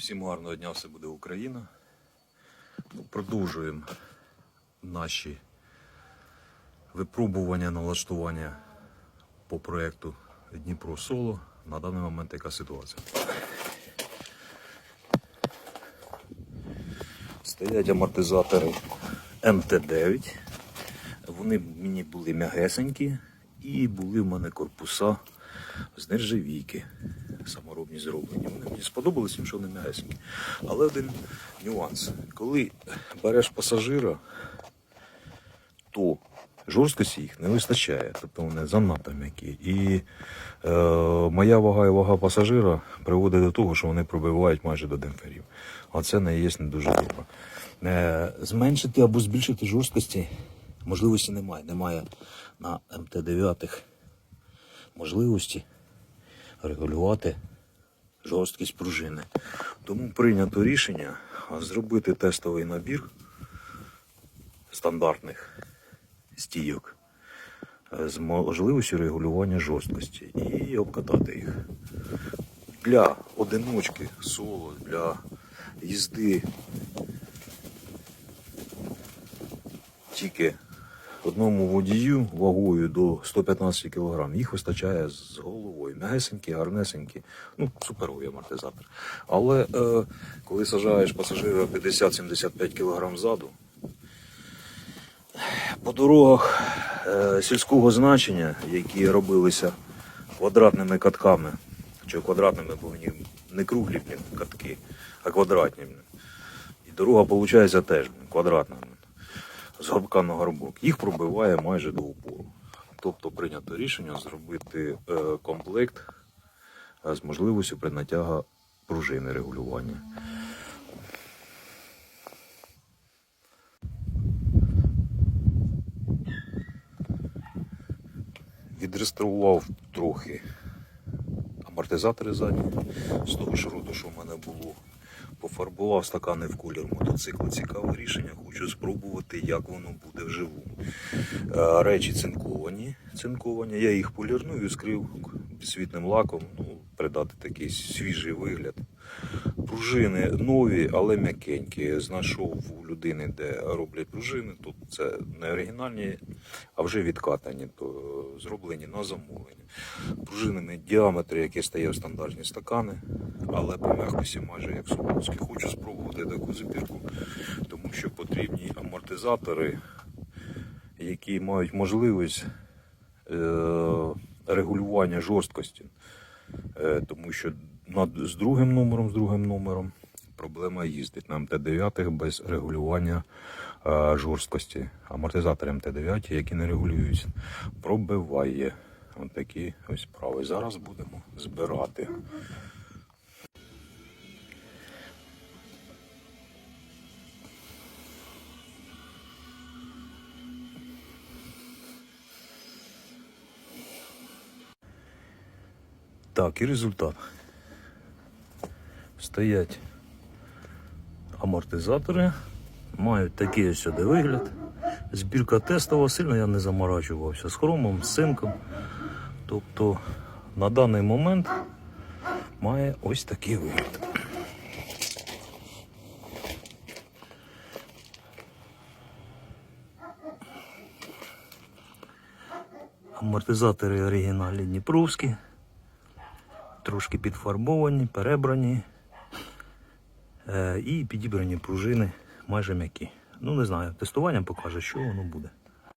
Всім гарного дня, все буде Україна. Ну, Продовжуємо наші випробування налаштування по проєкту Дніпро Соло. На даний момент яка ситуація? Стоять амортизатори МТ-9. Вони мені були м'ягесенькі і були в мене корпуса з нержавійки саморобні зроблені. Вони мені сподобалися, що вони м'ягесенькі. Але один нюанс. Коли береш пасажира, то жорсткості їх не вистачає, тобто вони занадто м'які. І е, моя вага і вага пасажира приводить до того, що вони пробивають майже до демпферів. А це не є не дуже добре. Е, зменшити або збільшити жорсткості можливості немає. Немає на МТ-9 можливості регулювати жорсткість пружини. Тому прийнято рішення зробити тестовий набір стандартних стійок е, з можливістю регулювання жорсткості і обкатати їх. Для одиночки соло, для їзди тільки одному водію вагою до 115 кг. Їх вистачає з головою. М'ягесенькі, гарнесенькі, ну, суперовий амортизатор. Але е, коли сажаєш пасажира 50-75 кг ззаду, по дорогах е, сільського значення, які робилися квадратними катками, чи квадратними, бо вони не круглі катки, а квадратні. І дорога, виходить, теж квадратна. З горбка на горбок, їх пробиває майже до упору. Тобто прийнято рішення зробити е, комплект е, з можливістю принатяга пружини регулювання. Відреставрував трохи амортизатори задні з того шроту, що в мене було. Пофарбував стакани в колір мотоцикла. Цікаве рішення. Хочу спробувати, як воно буде вживу. Е, Речі цинковані. цинковані. Я їх полірнув і скрив світним лаком, ну, придати такий свіжий вигляд. Пружини нові, але м'якенькі. Знайшов у людини, де роблять пружини. Тут це не оригінальні, а вже відкатані, то зроблені на замовлення. Пружинами діаметри, які стає в стандартні стакани, але по м'якості майже як солодські. Хочу спробувати таку збірку, що потрібні амортизатори, які мають можливість е, регулювання жорсткості. Е, тому що з другим номером, з другим номером проблема їздить на МТ-9 без регулювання е, жорсткості. Амортизатори МТ-9, які не регулюються, пробиває. Ось такі ось справи. Зараз будемо збирати. Так, і результат. Стоять амортизатори, мають такий ось сюди вигляд. Збірка тестова, сильно я не заморачувався з хромом, з цинком. Тобто на даний момент має ось такий вигляд. Амортизатори оригінальні Дніпровські трошки підфарбовані, перебрані е, і підібрані пружини майже м'які. Ну, не знаю, тестування покаже, що воно буде.